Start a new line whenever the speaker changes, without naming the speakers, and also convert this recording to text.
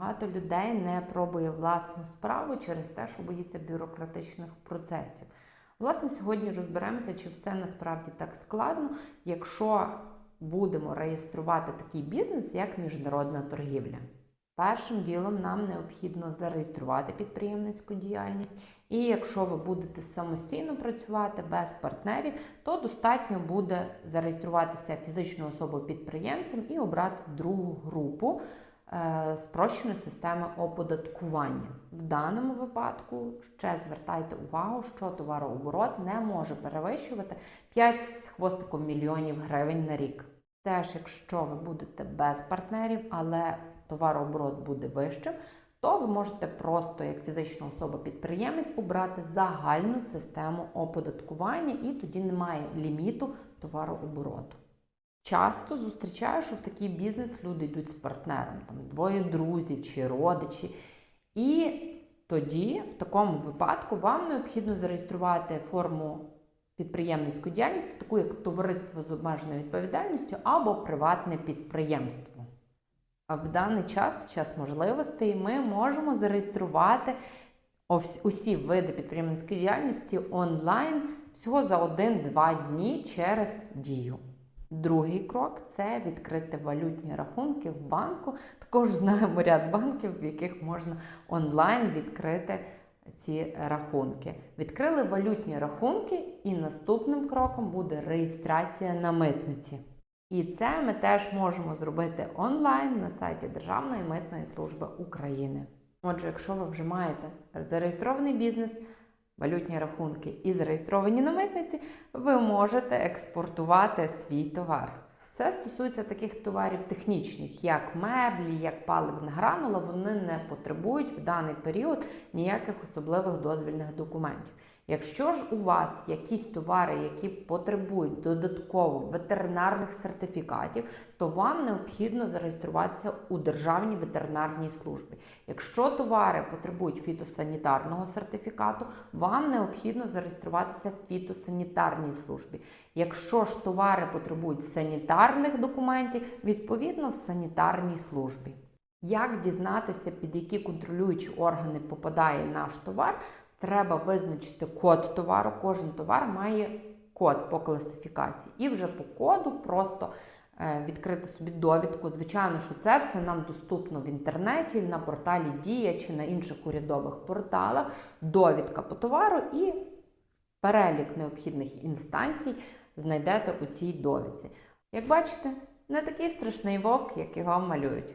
Багато людей не пробує власну справу через те, що боїться бюрократичних процесів. Власне, сьогодні розберемося, чи все насправді так складно, якщо будемо реєструвати такий бізнес, як міжнародна торгівля. Першим ділом нам необхідно зареєструвати підприємницьку діяльність, і якщо ви будете самостійно працювати без партнерів, то достатньо буде зареєструватися фізичною особою підприємцем і обрати другу групу спрощеної системи оподаткування. В даному випадку ще звертайте увагу, що товарооборот не може перевищувати 5 з хвостиком мільйонів гривень на рік. Теж, якщо ви будете без партнерів, але товарооборот буде вищим, то ви можете просто як фізична особа-підприємець обрати загальну систему оподаткування, і тоді немає ліміту товарообороту. Часто зустрічаю, що в такий бізнес люди йдуть з партнером, там двоє друзів чи родичі. І тоді, в такому випадку, вам необхідно зареєструвати форму підприємницької діяльності, таку як товариство з обмеженою відповідальністю або приватне підприємство. А в даний час, час можливостей, ми можемо зареєструвати усі види підприємницької діяльності онлайн всього за 1-2 дні через дію. Другий крок це відкрити валютні рахунки в банку. Також знаємо ряд банків, в яких можна онлайн відкрити ці рахунки. Відкрили валютні рахунки, і наступним кроком буде реєстрація на митниці. І це ми теж можемо зробити онлайн на сайті Державної митної служби України. Отже, якщо ви вже маєте зареєстрований бізнес, валютні рахунки і зареєстровані на митниці, ви можете експортувати свій товар. Це стосується таких товарів технічних, як меблі, як паливна гранула. Вони не потребують в даний період ніяких особливих дозвільних документів. Якщо ж у вас якісь товари, які потребують додатково ветеринарних сертифікатів, то вам необхідно зареєструватися у Державній ветеринарній службі. Якщо товари потребують фітосанітарного сертифікату, вам необхідно зареєструватися в фітосанітарній службі. Якщо ж товари потребують санітарних документів, відповідно в санітарній службі. Як дізнатися, під які контролюючі органи попадає наш товар? Треба визначити код товару. Кожен товар має код по класифікації. І вже по коду просто е, відкрити собі довідку. Звичайно, що це все нам доступно в інтернеті, на порталі Дія чи на інших урядових порталах. Довідка по товару і перелік необхідних інстанцій знайдете у цій довідці. Як бачите, не такий страшний вовк, як його малюють.